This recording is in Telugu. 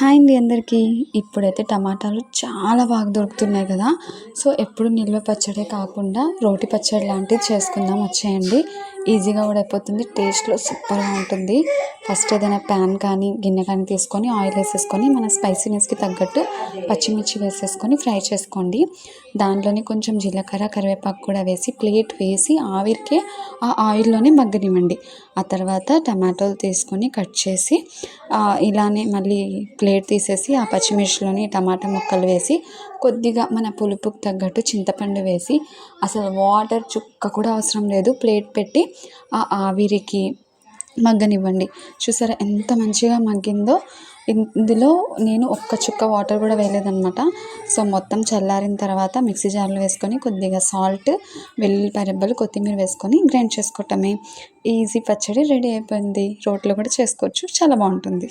హాయ్ అండి అందరికీ. ఇప్పుడైతే టమాటాలు చాలా బాగా దొరుకుతున్నాయి కదా. సో ఎప్పుడు నిల్వ పచ్చడే కాకుండా రోటి పచ్చడి లాంటివి చేసుకుందాం. వచ్చేయండి. ఈజీగా కూడా అయిపోతుంది. టేస్ట్లో సూపర్గా ఉంటుంది. ఫస్ట్ ఏదైనా ప్యాన్ కానీ గిన్నె కానీ తీసుకొని ఆయిల్ వేసేసుకొని మన స్పైసీనెస్కి తగ్గట్టు పచ్చిమిర్చి వేసేసుకొని ఫ్రై చేసుకోండి. దాంట్లోనే కొంచెం జీలకర్ర కరివేపాకు కూడా వేసి ప్లేట్ వేసి ఆవిరికే ఆ ఆయిల్లోనే మగ్గనివ్వండి. ఆ తర్వాత టమాటోలు తీసుకొని కట్ చేసి ఇలానే మళ్ళీ ప్లేట్ తీసేసి ఆ పచ్చిమిర్చిలోని టమాటా ముక్కలు వేసి కొద్దిగా మన పులుపుకు తగ్గట్టు చింతపండు వేసి అసలు వాటర్ చుక్క కూడా అవసరం లేదు. ప్లేట్ పెట్టి ఆ ఆవిరికి మగ్గనివ్వండి. చూసారా ఎంత మంచిగా మగ్గిందో? ఇందులో నేను ఒక్క చుక్క వాటర్ కూడా వేయలేదనమాట సో మొత్తం చల్లారిన తర్వాత మిక్సీ జార్లో వేసుకొని కొద్దిగా సాల్ట్ వెల్లుల్లిపాయ రెబ్బలు కొత్తిమీర వేసుకొని గ్రైండ్ చేసుకోవటమే. ఈజీ పచ్చడి రెడీ అయిపోయింది. రోట్లో కూడా చేసుకోవచ్చు. చాలా బాగుంటుంది.